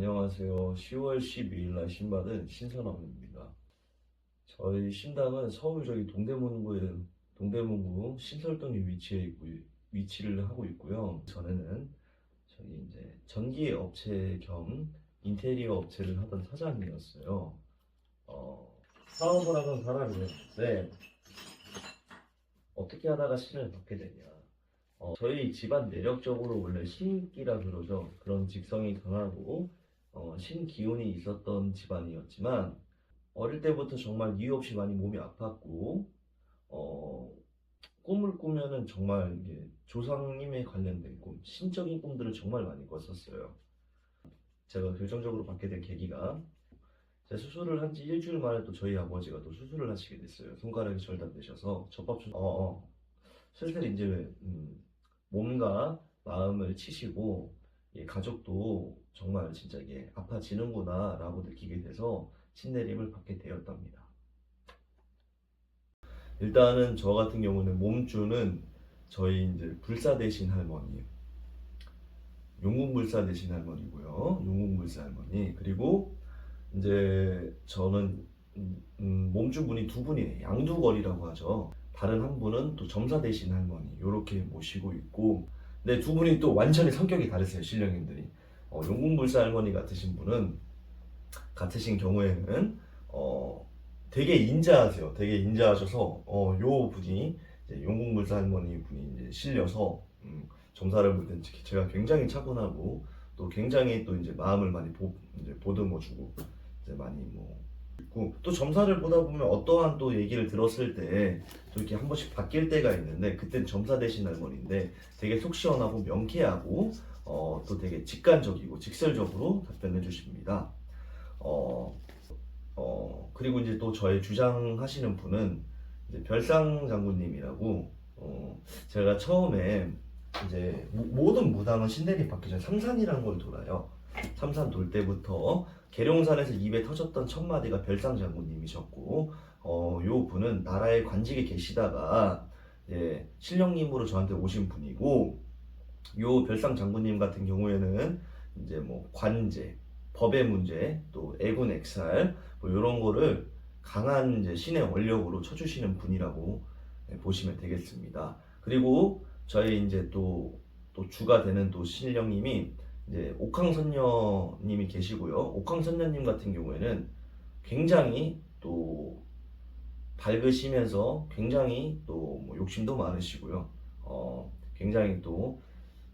안녕하세요. 10월 12일 날 신받은 신선왕입니다. 저희 신당은 서울 저기 동대문구에 동대문구 신설동에 위치해 있고 위치를 하고 있고요. 전에는 저기 이제 전기 업체 겸 인테리어 업체를 하던 사장이었어요. 어, 사업을 하던 사람이었는데 어떻게 하다가 신을 받게 되냐. 어, 저희 집안 내력적으로 원래 신기라 그러죠. 그런 직성이 강하고 어, 신기운이 있었던 집안이었지만 어릴 때부터 정말 이유 없이 많이 몸이 아팠고 어, 꿈을 꾸면은 정말 조상님에 관련된 꿈, 신적인 꿈들을 정말 많이 꿨었어요. 제가 결정적으로 받게 된 계기가 제 수술을 한 지 일주일 만에 또 저희 아버지가 또 수술을 하시게 됐어요. 손가락이 절단되셔서 접합 수, 어, 어. 슬슬 이제 음, 몸과 마음을 치시고 예, 가족도 정말 진짜 이게 아파지는구나 라고 느끼게 돼서 신내림을 받게 되었답니다. 일단은 저 같은 경우는 몸주는 저희 이제 불사 대신 할머니 용궁불사 대신 할머니고요. 용궁불사 할머니 그리고 이제 저는 음, 음, 몸주분이 두 분이에요. 양두걸이라고 하죠. 다른 한 분은 또 점사 대신 할머니 이렇게 모시고 있고 근데 두 분이 또 완전히 성격이 다르세요 신령님들이. 어, 용궁불사 할머니 같으신 분은 같으신 경우에는 어, 되게 인자하세요. 되게 인자하셔서 어, 요 분이 용궁불사 할머니 분이 이제 실려서 음, 점사를 볼 때는 제가 굉장히 차분하고 또 굉장히 또 이제 마음을 많이 보, 이제 보듬어주고 이제 많이 뭐 있고 또 점사를 보다 보면 어떠한 또 얘기를 들었을 때 또 이렇게 한 번씩 바뀔 때가 있는데 그땐 점사 대신 할머니인데 되게 속 시원하고 명쾌하고 어, 또 되게 직관적이고 직설적으로 답변해 주십니다. 어, 어, 그리고 이제 또 저의 주장하시는 분은 별상 장군님이라고 어, 제가 처음에 이제 모- 모든 무당은 신내림 받기 전에 삼산이라는 걸 돌아요. 삼산 돌 때부터 계룡산에서 입에 터졌던 첫 마디가 별상 장군님이셨고 어, 요 분은 나라의 관직에 계시다가 이제 신령님으로 저한테 오신 분이고 요 별상 장군님 같은 경우에는 이제 뭐 관제, 법의 문제, 또 애군 액살 뭐 이런 거를 강한 이제 신의 원력으로 쳐주시는 분이라고 네, 보시면 되겠습니다. 그리고 저희 이제 또, 또 주가 되는 또 신령님이 이제 옥황선녀님이 계시고요. 옥황선녀님 같은 경우에는 굉장히 또 밝으시면서 굉장히 또 뭐 욕심도 많으시고요. 어, 굉장히 또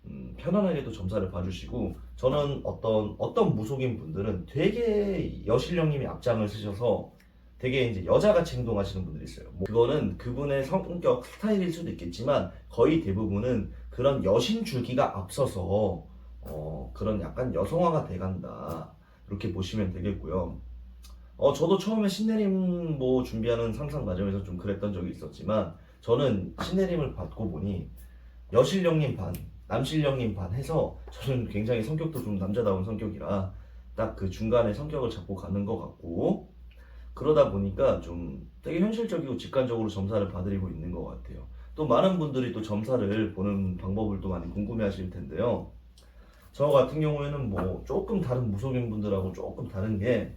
음, 편안하게도 점사를 봐주시고 저는 어떤 어떤 무속인 분들은 되게 여신령님이 앞장을 쓰셔서 되게 이제 여자같이 행동하시는 분들이 있어요. 뭐 그거는 그분의 성격 스타일일 수도 있겠지만 거의 대부분은 그런 여신 줄기가 앞서서 어, 그런 약간 여성화가 돼간다 이렇게 보시면 되겠고요. 어, 저도 처음에 신내림 뭐 준비하는 상상 과정에서 좀 그랬던 적이 있었지만 저는 신내림을 받고 보니 여신령님 반, 남신령님 반 해서 저는 굉장히 성격도 좀 남자다운 성격이라 딱 그 중간에 성격을 잡고 가는 것 같고 그러다 보니까 좀 되게 현실적이고 직관적으로 점사를 받으리고 있는 것 같아요. 또 많은 분들이 또 점사를 보는 방법을 또 많이 궁금해 하실 텐데요. 저 같은 경우에는 뭐 조금 다른 무속인 분들하고 조금 다른 게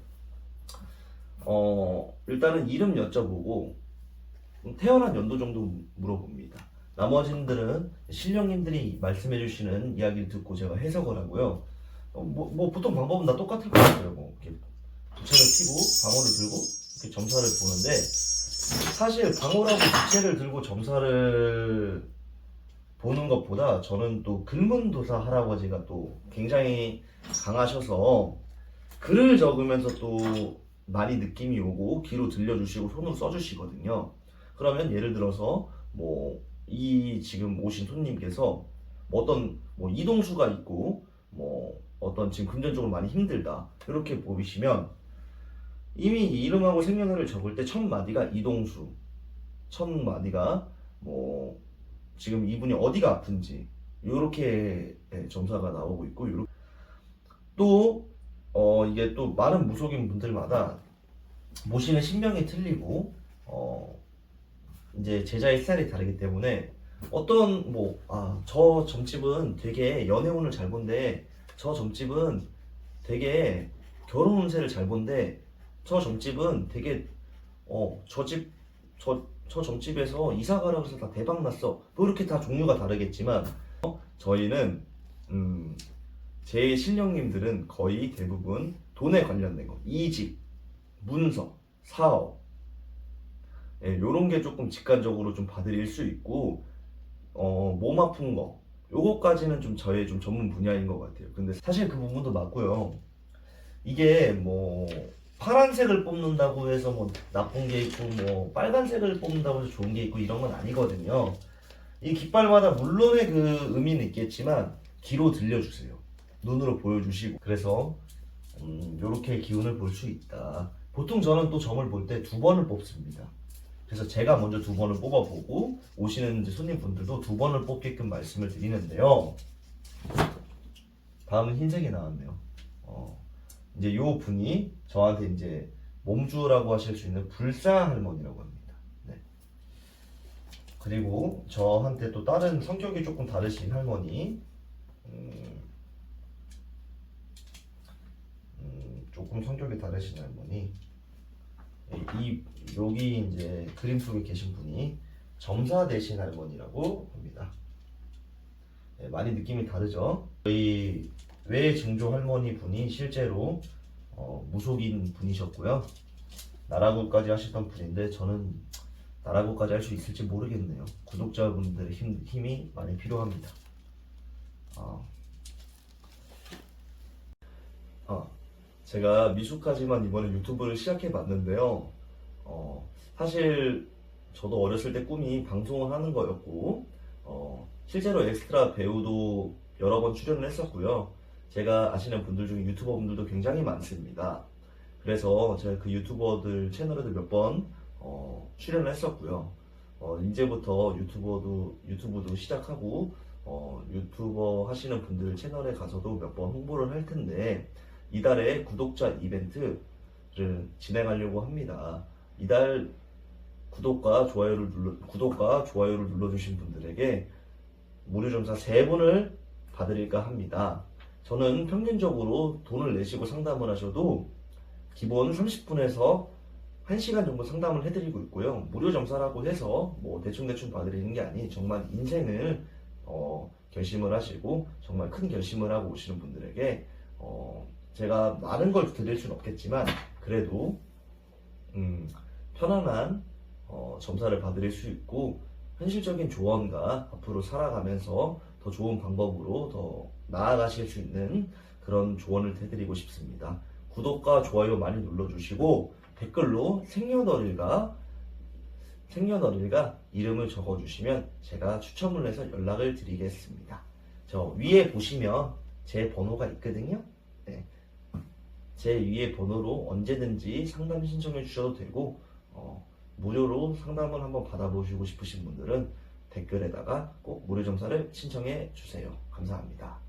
어, 일단은 이름 여쭤보고 태어난 연도 정도 물어봅니다. 나머지들은 신령님들이 말씀해 주시는 이야기를 듣고 제가 해석을 하고요. 어, 뭐, 뭐 보통 방법은 다 똑같을 것 같아요. 뭐 이렇게 부채를 피고 방울을 들고 이렇게 점사를 보는데 사실 방울하고 부채를 들고 점사를 보는 것보다 저는 또 근문도사 할아버지가 또 굉장히 강하셔서 글을 적으면서 또 많이 느낌이 오고 귀로 들려주시고 손으로 써주시거든요. 그러면 예를 들어서 뭐 이 지금 오신 손님께서 뭐 어떤 뭐 이동수가 있고 뭐 어떤 지금 금전적으로 많이 힘들다 이렇게 보이시면 이미 이 이름하고 생년월일 적을 때 첫 마디가 이동수 첫 마디가 뭐 지금 이분이 어디가 아픈지 이렇게 점사가 나오고 있고 요렇게 또 어, 이게 또 많은 무속인 분들마다 모시는 신명이 틀리고 어, 이제 제자의 스타일이 다르기 때문에 어떤 뭐 아 저 점집은 되게 연애운을 잘 본데 저 점집은 되게 결혼 운세를 잘 본데 저 점집은 되게 어저집저 저 점집에서 이사 가라고 해서 다 대박 났어. 뭐 이렇게 다 종류가 다르겠지만 어, 저희는 음, 제 신령님들은 거의 대부분 돈에 관련된 거, 이직, 문서, 사업, 예, 요런 게 조금 직관적으로 좀 봐드릴 수 있고, 어, 몸 아픈 거, 요거까지는 좀 저의 좀 전문 분야인 것 같아요. 근데 사실 그 부분도 맞고요. 이게 뭐, 파란색을 뽑는다고 해서 뭐 나쁜 게 있고, 뭐, 빨간색을 뽑는다고 해서 좋은 게 있고, 이런 건 아니거든요. 이 깃발마다 물론의 그 의미는 있겠지만, 귀로 들려주세요. 눈으로 보여주시고. 그래서, 음, 요렇게 기운을 볼 수 있다. 보통 저는 또 점을 볼 때 두 번을 뽑습니다. 그래서 제가 먼저 두 번을 뽑아보고 오시는 손님분들도 두 번을 뽑게끔 말씀을 드리는데요. 다음은 흰색이 나왔네요. 어, 이제 요 분이 저한테 이제 몸주라고 하실 수 있는 불사 할머니라고 합니다. 네. 그리고 저한테 또 다른 성격이 조금 다르신 할머니, 음, 음, 조금 성격이 다르신 할머니. 이 여기 이제 그림 속에 계신 분이 점사 대신 할머니라고 합니다. 네, 많이 느낌이 다르죠. 저희 외 증조 할머니 분이 실제로 어, 무속인 분이셨고요. 나라고까지 하시던 분인데 저는 나라고까지 할 수 있을지 모르겠네요. 구독자분들의 힘, 힘이 많이 필요합니다. 아, 아, 제가 미숙하지만 이번에 유튜브를 시작해 봤는데요. 어, 사실 저도 어렸을 때 꿈이 방송을 하는 거였고, 어, 실제로 엑스트라 배우도 여러 번 출연을 했었고요. 제가 아시는 분들 중에 유튜버 분들도 굉장히 많습니다. 그래서 제가 그 유튜버들 채널에도 몇번 어, 출연을 했었고요. 어, 이제부터 유튜버도 유튜브도 시작하고 어, 유튜버 하시는 분들 채널에 가서도 몇 번 홍보를 할 텐데 이달에 구독자 이벤트를 진행하려고 합니다. 이달 구독과 좋아요를 눌러 구독과 좋아요를 눌러주신 분들에게 무료 점사 3분을 받으릴까 합니다. 저는 평균적으로 돈을 내시고 상담을 하셔도 기본 30분에서 1시간 정도 상담을 해드리고 있고요. 무료 점사라고 해서 뭐 대충대충 봐드리는 게 아니 정말 인생을 어, 결심을 하시고 정말 큰 결심을 하고 오시는 분들에게 어, 제가 많은 걸 드릴 수는 없겠지만 그래도 음, 편안한 어, 점사를 받을 수 있고 현실적인 조언과 앞으로 살아가면서 더 좋은 방법으로 더 나아가실 수 있는 그런 조언을 해드리고 싶습니다. 구독과 좋아요 많이 눌러주시고 댓글로 생년월일과 생년월일과 이름을 적어주시면 제가 추첨을 해서 연락을 드리겠습니다. 저 위에 보시면 제 번호가 있거든요. 네. 제 위에 번호로 언제든지 상담 신청해 주셔도 되고 어, 무료로 상담을 한번 받아보시고 싶으신 분들은 댓글에다가 꼭 무료 점사를 신청해 주세요. 감사합니다.